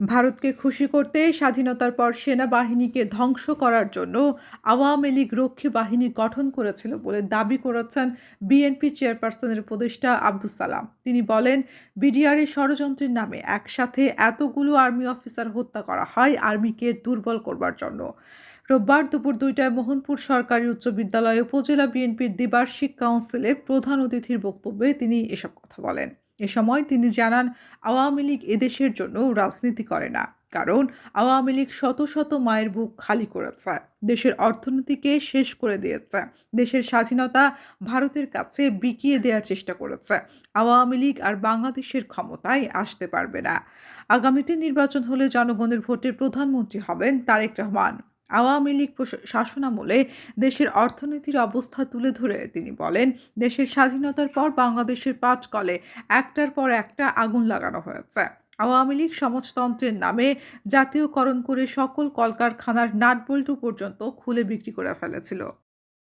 ভারতকে খুশি করতে স্বাধীনতার পর সেনাবাহিনীকে ধ্বংস করার জন্য আওয়ামী লীগ রক্ষী বাহিনী গঠন করেছিল বলে দাবি করেছেন বিএনপি চেয়ারপারসনের উপদেষ্টা আব্দুস সালাম। তিনি বলেন বিডিআরের ষড়যন্ত্রের নামে একসাথে এতগুলো আর্মি অফিসার হত্যা করা হয় আর্মিকে দুর্বল করবার জন্য। রোববার দুপুর দুইটায় মোহনপুর সরকারি উচ্চ বিদ্যালয়ে উপজেলা বিএনপির দ্বিবার্ষিক কাউন্সিলে প্রধান অতিথির বক্তব্যে তিনি এসব কথা বলেন। এ সময় তিনি জানান, আওয়ামী লীগ এদেশের জন্য রাজনীতি করে না। কারণ, আওয়ামী লীগ শত শত মায়ের বুক খালি করেছে। দেশের অর্থনীতিকে শেষ করে দিয়েছে। দেশের স্বাধীনতা ভারতের কাছে বিকিয়ে দেওয়ার চেষ্টা করেছে। আওয়ামী লীগ আর বাংলাদেশের ক্ষমতায় আসতে পারবে না। আগামীতে নির্বাচন হলে জনগণের ভোটে প্রধানমন্ত্রী হবেন তারেক রহমান। আওয়ামী লীগ শাসনামলে দেশের অর্থনীতির অবস্থা তুলে ধরে তিনি বলেন, দেশের স্বাধীনতার পর বাংলাদেশের পাঁচ কলে একটার পর একটা আগুন লাগানো হয়েছে। আওয়ামী লীগ সমাজতন্ত্রের নামে জাতীয়করণ করে সকল কলকারখানার নাটবল্টু পর্যন্ত খুলে বিক্রি করে ফেলেছিল।